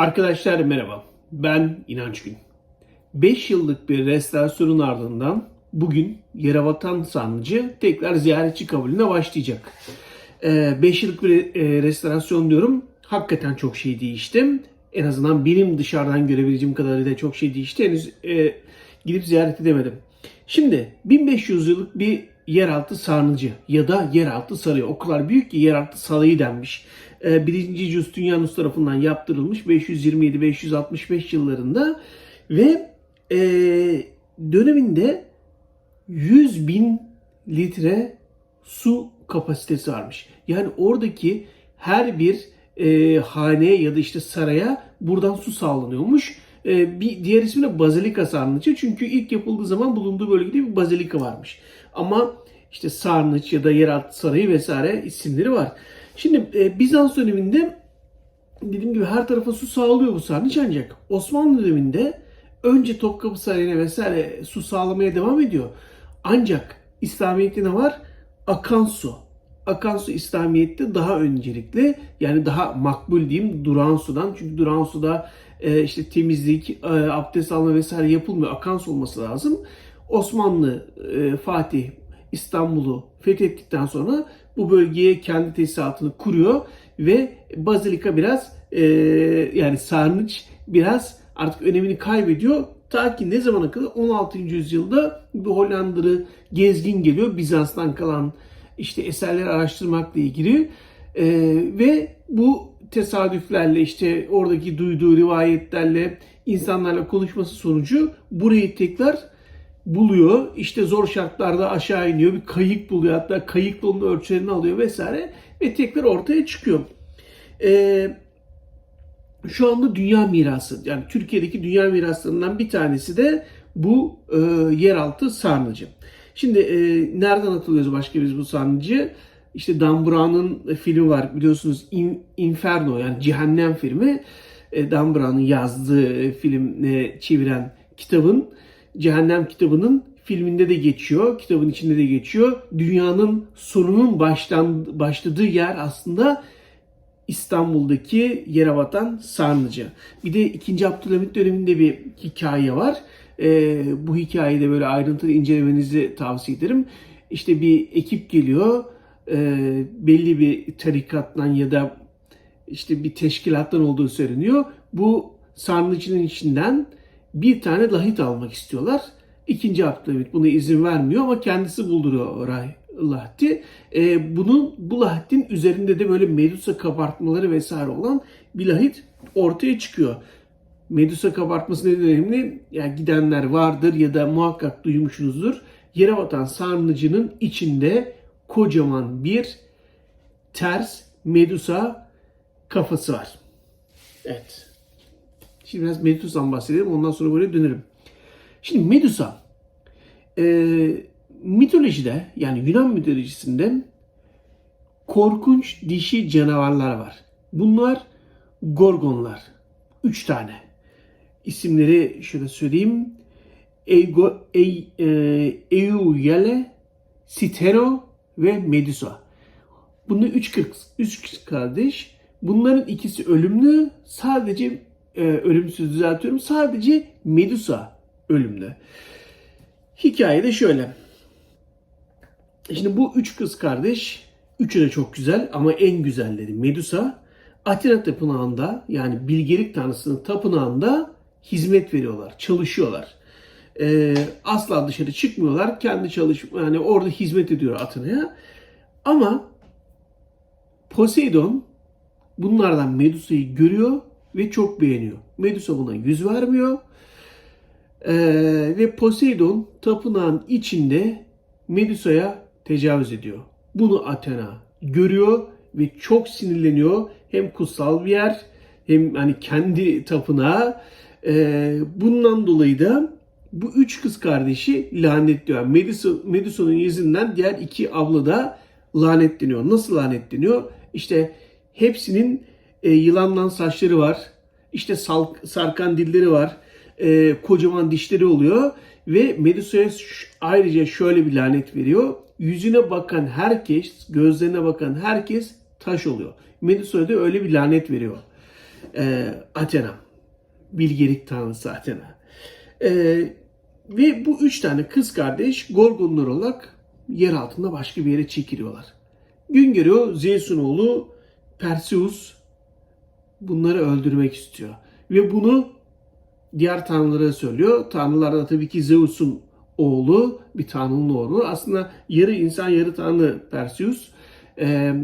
Arkadaşlar merhaba. Ben İnanç Gün. 5 yıllık bir restorasyonun ardından bugün Yerebatan Sarnıcı tekrar ziyaretçi kabulüne başlayacak. 5 yıllık bir e, restorasyon diyorum. Hakikaten çok şey değişti. En azından benim dışarıdan görebileceğim kadarıyla çok şey değişti. Henüz e, gidip ziyaret edemedim. Şimdi 1500 yıllık bir yeraltı sarnıcı ya da yeraltı sarayı. O kadar büyük ki yeraltı sarayı denmiş. Ee, Birinci Justinianus tarafından yaptırılmış 527-565 yıllarında ve e, döneminde 100 bin litre su kapasitesi varmış. Yani oradaki her bir e, haneye ya da işte saraya buradan su sağlanıyormuş. E, bir diğer ismi de Bazilika Sarnıcı. Çünkü ilk yapıldığı zaman bulunduğu bölgede bir bazilika varmış. Ama işte Sarnıç ya da Yeraltı Sarayı vesaire isimleri var. Şimdi e, Bizans döneminde dediğim gibi her tarafa su sağlıyor bu sarnıç ancak Osmanlı döneminde önce Topkapı Sarayı'na vesaire su sağlamaya devam ediyor. Ancak İslamiyet'te ne var? Akan su. Akan su İslamiyet'te daha öncelikli yani daha makbul diyeyim duran sudan. Çünkü duran suda e, işte temizlik, e, abdest alma vesaire yapılmıyor. Akan su olması lazım. Osmanlı e, Fatih İstanbul'u fethettikten sonra bu bölgeye kendi tesisatını kuruyor ve Bazilika biraz e, yani Sarnıç biraz artık önemini kaybediyor. Ta ki ne zamana kadar 16. yüzyılda bir Hollandalı gezgin geliyor Bizans'tan kalan işte eserleri araştırmakla ilgili E, ve bu tesadüflerle işte oradaki duyduğu rivayetlerle insanlarla konuşması sonucu burayı tekrar buluyor. İşte zor şartlarda aşağı iniyor. Bir kayık buluyor. Hatta kayıkla onun ölçülerini alıyor vesaire. Ve tekrar ortaya çıkıyor. Ee, şu anda dünya mirası. Yani Türkiye'deki dünya miraslarından bir tanesi de bu e, yeraltı sarnıcı. Şimdi e, nereden hatırlıyoruz başka biz bu sarnıcı? İşte Dan Brown'un filmi var biliyorsunuz In, Inferno yani Cehennem filmi. E, Dan Brown'un yazdığı film e, çeviren kitabın Cehennem kitabının filminde de geçiyor, kitabın içinde de geçiyor. Dünyanın sonunun baştan başladığı yer aslında İstanbul'daki Yerebatan Sarnıcı. Bir de 2. Abdülhamit döneminde bir hikaye var. Ee, bu hikayeyi de böyle ayrıntılı incelemenizi tavsiye ederim. İşte bir ekip geliyor. Ee, belli bir tarikattan ya da işte bir teşkilattan olduğu söyleniyor. Bu sarnıcının içinden bir tane lahit almak istiyorlar. İkinci Abdülhamit buna izin vermiyor ama kendisi bulduruyor orayı lahti. E, bunun bu lahitin üzerinde de böyle Medusa kabartmaları vesaire olan bir lahit ortaya çıkıyor. Medusa kabartması neden önemli? Yani gidenler vardır ya da muhakkak duymuşsunuzdur. Yere batan sarnıcının içinde kocaman bir ters Medusa kafası var. Evet. Şimdi biraz Medusa'dan bahsedelim. Ondan sonra böyle dönerim. Şimdi Medusa e, mitolojide yani Yunan mitolojisinde korkunç dişi canavarlar var. Bunlar Gorgonlar. Üç tane. İsimleri şöyle söyleyeyim. Ego, e, e, Euyale, Sitero ve Medusa. Bunlar üç, kız, üç kardeş. Bunların ikisi ölümlü. Sadece e, ölümsüz düzeltiyorum. Sadece Medusa ölümlü. Hikaye de şöyle. Şimdi bu üç kız kardeş, üçü de çok güzel ama en güzelleri Medusa, Atina tapınağında yani bilgelik tanrısının tapınağında hizmet veriyorlar, çalışıyorlar. Ee, asla dışarı çıkmıyorlar. Kendi çalış yani orada hizmet ediyor Atina'ya. Ama Poseidon bunlardan Medusa'yı görüyor ve çok beğeniyor. Medusa buna yüz vermiyor. Ee, ve Poseidon tapınağın içinde Medusa'ya tecavüz ediyor. Bunu Athena görüyor ve çok sinirleniyor. Hem kutsal bir yer hem hani kendi tapınağı. Ee, bundan dolayı da bu üç kız kardeşi lanetliyor. Medusa, Medusa'nın yüzünden diğer iki abla da lanetleniyor. Nasıl lanetleniyor? İşte hepsinin e, yılandan saçları var. İşte salk, sarkan dilleri var. E, kocaman dişleri oluyor. Ve Medusa'ya ayrıca şöyle bir lanet veriyor. Yüzüne bakan herkes, gözlerine bakan herkes taş oluyor. Medusa'ya da öyle bir lanet veriyor. e, Athena. Bilgelik tanrısı Athena. E, ve bu üç tane kız kardeş Gorgonlar olarak yer altında başka bir yere çekiliyorlar. Gün geliyor Zeus'un oğlu Perseus bunları öldürmek istiyor. Ve bunu diğer tanrılara söylüyor. Tanrılar da tabii ki Zeus'un oğlu, bir tanrının oğlu. Aslında yarı insan yarı tanrı Perseus. Ee,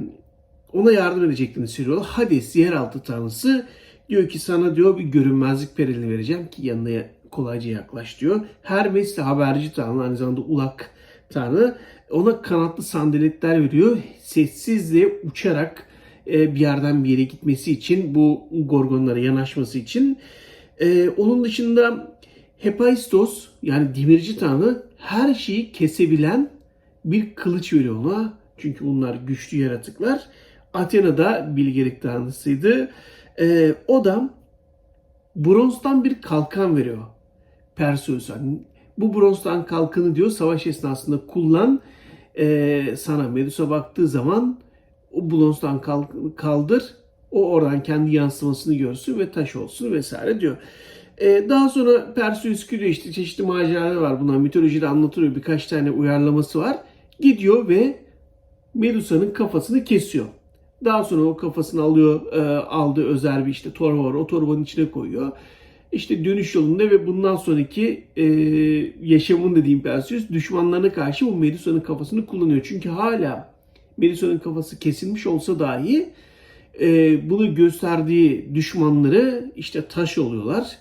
ona yardım edeceklerini söylüyorlar. Hades yeraltı tanrısı diyor ki sana diyor bir görünmezlik perili vereceğim ki yanına kolayca yaklaş diyor. Hermes de haberci tanrı aynı zamanda ulak tanrı. Ona kanatlı sandaletler veriyor. Sessizce uçarak bir yerden bir yere gitmesi için bu gorgonlara yanaşması için. E, onun dışında Hephaistos yani demirci tanrı her şeyi kesebilen bir kılıç veriyor ona. Çünkü bunlar güçlü yaratıklar. Athena da bilgelik tanrısıydı. E, o da bronzdan bir kalkan veriyor Perseus'a. Bu bronzdan kalkanı diyor savaş esnasında kullan. E, sana Medusa baktığı zaman o bronzdan kaldır. O oradan kendi yansımasını görsün ve taş olsun vesaire diyor. Ee, daha sonra Perseus gidiyor işte çeşitli maceralar var. Bunlar mitolojide anlatılıyor. Birkaç tane uyarlaması var. Gidiyor ve Medusa'nın kafasını kesiyor. Daha sonra o kafasını alıyor, e, aldığı özel bir işte torba var. O torbanın içine koyuyor. İşte dönüş yolunda ve bundan sonraki e, yaşamın dediğim Perseus düşmanlarına karşı bu Medusa'nın kafasını kullanıyor. Çünkü hala Medusa'nın kafası kesilmiş olsa dahi e, bunu gösterdiği düşmanları işte taş oluyorlar.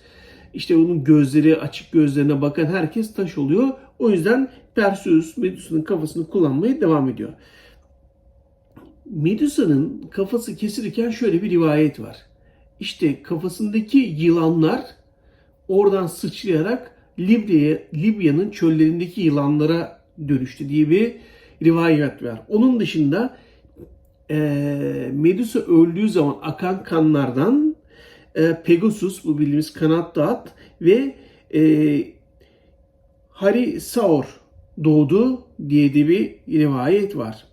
İşte onun gözleri açık gözlerine bakan herkes taş oluyor. O yüzden Perseus Medusa'nın kafasını kullanmaya devam ediyor. Medusa'nın kafası kesilirken şöyle bir rivayet var. İşte kafasındaki yılanlar oradan sıçrayarak Libya'ya, Libya'nın çöllerindeki yılanlara dönüştü diye bir rivayet var. Onun dışında e, Medusa öldüğü zaman akan kanlardan e, Pegasus bu bildiğimiz kanatlı at ve e, Hari Saur doğdu diye de bir rivayet var.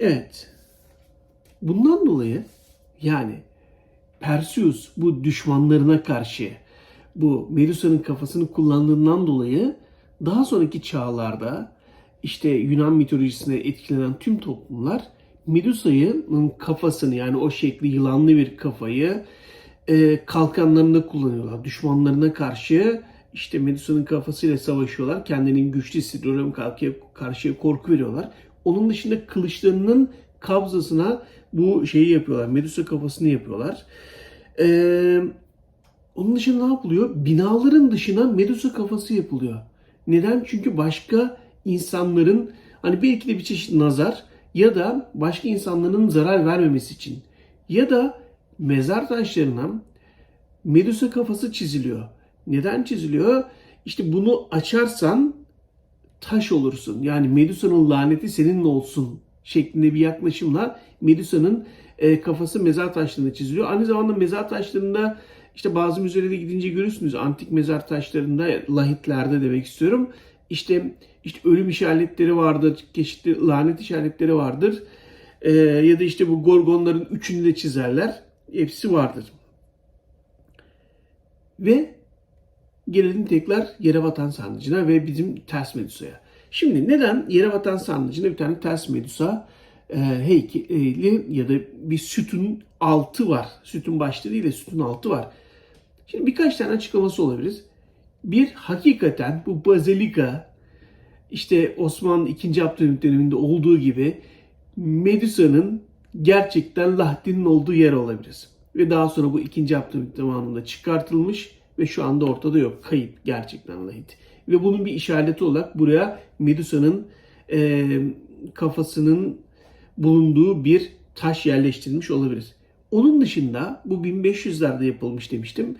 Evet. Bundan dolayı yani Perseus bu düşmanlarına karşı bu Medusa'nın kafasını kullandığından dolayı daha sonraki çağlarda işte Yunan mitolojisine etkilenen tüm toplumlar Medusa'nın kafasını yani o şekli yılanlı bir kafayı e, kalkanlarında kullanıyorlar. Düşmanlarına karşı işte Medusa'nın kafasıyla savaşıyorlar. Kendinin güçlü hissediyorlar. Karşıya, karşıya korku veriyorlar. Onun dışında kılıçlarının kabzasına bu şeyi yapıyorlar. Medusa kafasını yapıyorlar. Ee, onun dışında ne yapılıyor? Binaların dışına Medusa kafası yapılıyor. Neden? Çünkü başka insanların hani belki de bir çeşit nazar ya da başka insanların zarar vermemesi için ya da mezar taşlarına Medusa kafası çiziliyor. Neden çiziliyor? İşte bunu açarsan taş olursun. Yani Medusa'nın laneti seninle olsun şeklinde bir yaklaşımla Medusa'nın e, kafası mezar taşlarında çiziliyor. Aynı zamanda mezar taşlarında işte bazı müzelere gidince görürsünüz antik mezar taşlarında lahitlerde demek istiyorum. İşte işte ölüm işaretleri vardır, çeşitli lanet işaretleri vardır. E, ya da işte bu gorgonların üçünü de çizerler. Hepsi vardır. Ve gelelim tekrar yere batan sarnıcına ve bizim ters medusaya. Şimdi neden yere batan sarnıcında bir tane ters medusa e, heykeli ya da bir sütun altı var. Sütun başları de sütun altı var. Şimdi birkaç tane açıklaması olabilir. Bir, hakikaten bu bazilika işte Osmanlı 2. Abdülhamit döneminde olduğu gibi Medusa'nın gerçekten Lahdi'nin olduğu yer olabilir. Ve daha sonra bu 2. Abdülhamit zamanında çıkartılmış ve şu anda ortada yok. Kayıp gerçekten Lahit. Ve bunun bir işareti olarak buraya Medusa'nın e, kafasının bulunduğu bir taş yerleştirilmiş olabilir. Onun dışında bu 1500'lerde yapılmış demiştim.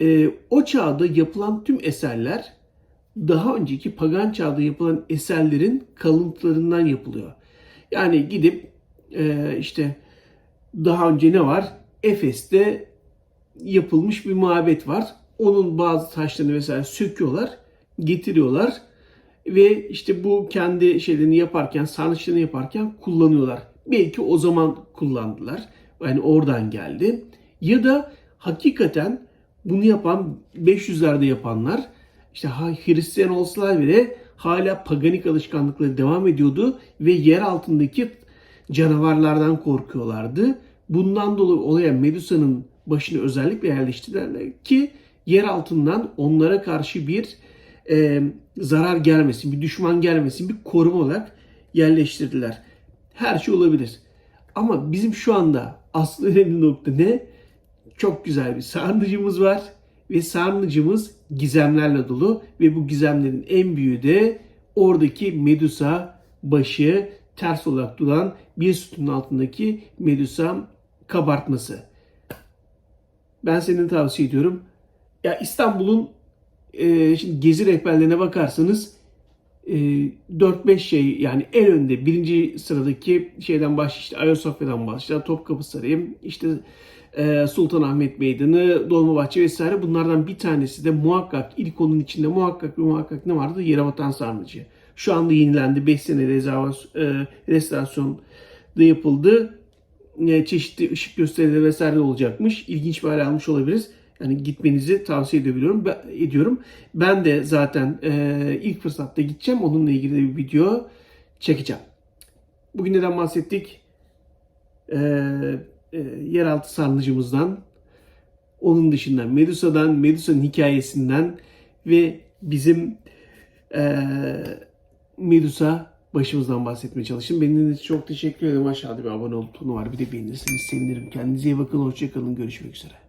E, o çağda yapılan tüm eserler daha önceki pagan çağda yapılan eserlerin kalıntılarından yapılıyor. Yani gidip e, işte daha önce ne var? Efes'te yapılmış bir mabet var. Onun bazı taşlarını vesaire söküyorlar, getiriyorlar ve işte bu kendi şeylerini yaparken, sarnıçlarını yaparken kullanıyorlar. Belki o zaman kullandılar. Yani oradan geldi. Ya da hakikaten bunu yapan 500'lerde yapanlar işte Hristiyan olsalar bile hala paganik alışkanlıkları devam ediyordu ve yer altındaki canavarlardan korkuyorlardı. Bundan dolayı olaya Medusa'nın başını özellikle yerleştirdiler ki yer altından onlara karşı bir e, zarar gelmesin, bir düşman gelmesin, bir koruma olarak yerleştirdiler. Her şey olabilir. Ama bizim şu anda asıl önemli nokta ne? Çok güzel bir sarnıcımız var ve sarnıcımız gizemlerle dolu ve bu gizemlerin en büyüğü de oradaki Medusa başı ters olarak duran bir sütunun altındaki Medusa kabartması. Ben senin tavsiye ediyorum. Ya İstanbul'un e, şimdi gezi rehberlerine bakarsanız e, 4-5 şey yani en önde birinci sıradaki şeyden baş işte Ayasofya'dan başlar, Topkapı Sarayı, işte Sultanahmet Meydanı, Dolmabahçe vesaire bunlardan bir tanesi de muhakkak ilk onun içinde muhakkak ve muhakkak ne vardı? Yerebatan Sarnıcı. Şu anda yenilendi. 5 sene e, restorasyon da yapıldı. E, çeşitli ışık gösterileri vesaire olacakmış. İlginç bir hale almış olabiliriz. Yani gitmenizi tavsiye edebiliyorum, ediyorum. Ben de zaten e, ilk fırsatta gideceğim. Onunla ilgili de bir video çekeceğim. Bugün neden bahsettik? E, e, yeraltı sarnıcımızdan, onun dışında Medusa'dan, Medusa'nın hikayesinden ve bizim e, Medusa başımızdan bahsetmeye çalıştım. Benim için çok teşekkür ederim. Aşağıda bir abone ol butonu var. Bir de beğenirseniz sevinirim. Kendinize iyi bakın. Hoşçakalın. Görüşmek üzere.